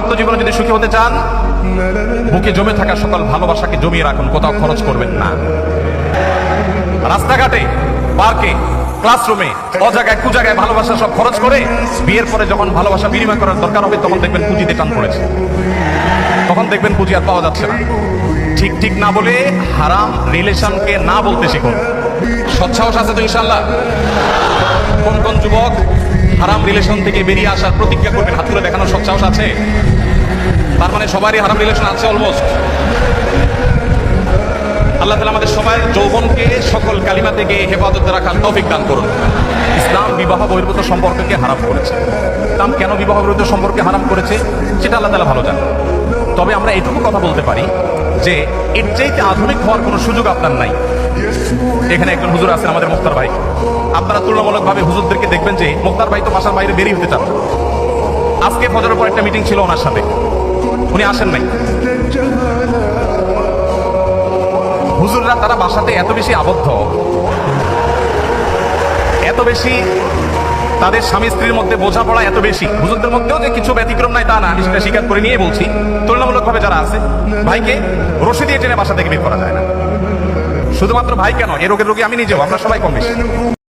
দাম্পত্য জীবনে যদি সুখী হতে চান, বুকে জমে থাকা সকল ভালোবাসাকে জমিয়ে রাখুন, কোথাও খরচ করবেন না। রাস্তাঘাটে, পার্কে, ক্লাসরুমে, অজায়গায়, কুজায়গায় ভালোবাসা সব খরচ করে বিয়ের পরে যখন ভালোবাসা বিনিময় করার দরকার হবে, তখন দেখবেন পুঁজিতে টান পড়েছে। তখন দেখবেন পুঁজি আর পাওয়া যাচ্ছে না। ঠিক ঠিক না বলে হারাম রিলেশনকে না বলতে শিখুন। সৎসাহস আছে তো ইনশাল্লাহ কোন কোন যুবক হারাম রিলেশন থেকে বেরিয়ে আসার প্রতিজ্ঞা করবেন, হাত তুলে দেখানোর সৎসাহস আছে? সবারই হারাম রিলেশন আছে অলমোস্ট আল্লাহ তালা আমাদের সবাই যৌবনকে, সকল কালিমা থেকে হেফাজত রাখার তৌফিক দান করুন। ইসলাম বিবাহ বহির্ভূত সম্পর্ককে হারাম করেছে। ইসলাম কেন বিবাহ বহির্ভূত সম্পর্কে হারাম করেছে? সেটা আল্লাহ তালা ভালো জানে তবে আমরা এটুকু কথা বলতে পারি যে, এর চাইতে আধুনিক হওয়ার কোনো সুযোগ আপনার নাই। এখানে একজন হুজুর আছেন আমাদের মুক্তার ভাই। আপনারা তুলনামূলকভাবে হুজুরদেরকে দেখবেন যে, মুক্তার ভাই তো বাসার বাইরে বেরিয়ে হতে চান আজকে ফজরের পর একটা মিটিং ছিল ওনার সাথে। উনি আসেন নাই। হুজুররা তারা বাসাতে এত বেশি আবদ্ধ। এত বেশি তাদের স্বামী স্ত্রীর মধ্যে বোঝাপড়া এত বেশি। হুজুরদের মধ্যেও যে কিছু ব্যতিক্রম নাই তা না, আমি সেটা স্বীকার করে নিয়ে বলছি। তুলনামূলকভাবে যারা আছে, ভাইকে রশি দিয়ে টেনে বাসা থেকে বের করা যায় না। শুধুমাত্র ভাই কেন? এ রোগের রোগী আমি নিজেও, আমরা সবাই কম